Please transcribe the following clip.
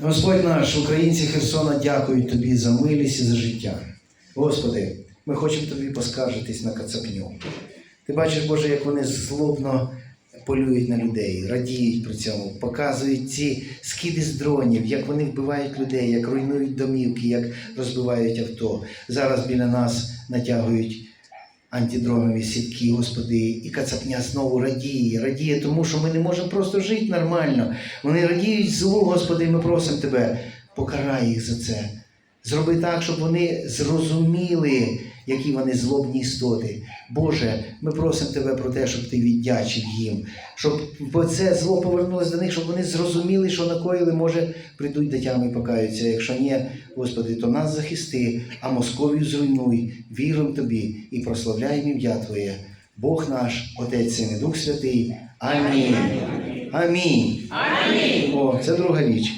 Господь наш, українці Херсона дякують Тобі за милість і за життя. Господи, ми хочемо Тобі поскаржитись на кацапню. Ти бачиш, Боже, як вони злобно полюють на людей, радіють при цьому, показують ці скиди з дронів, як вони вбивають людей, як руйнують домівки, як розбивають авто. Зараз біля нас натягують антидронові сітки, Господи, і кацапня знову радіє, радіє, тому що ми не можемо просто жити нормально. Вони радіють злу, Господи, і ми просимо Тебе, покарай їх за це. Зроби так, щоб вони зрозуміли, які вони злобні істоти. Боже, ми просимо Тебе про те, щоб Ти віддячив їм, щоб це зло повернулося до них, щоб вони зрозуміли, що накоїли, може, прийдуть до тями і покаються. Якщо ні, Господи, то нас захисти, а Московію зруйнуй, віримо Тобі і прославляємо ім'я Твоє. Бог наш, Отець Син і Дух Святий. Амінь. Амінь. Амінь. О, це друга річ.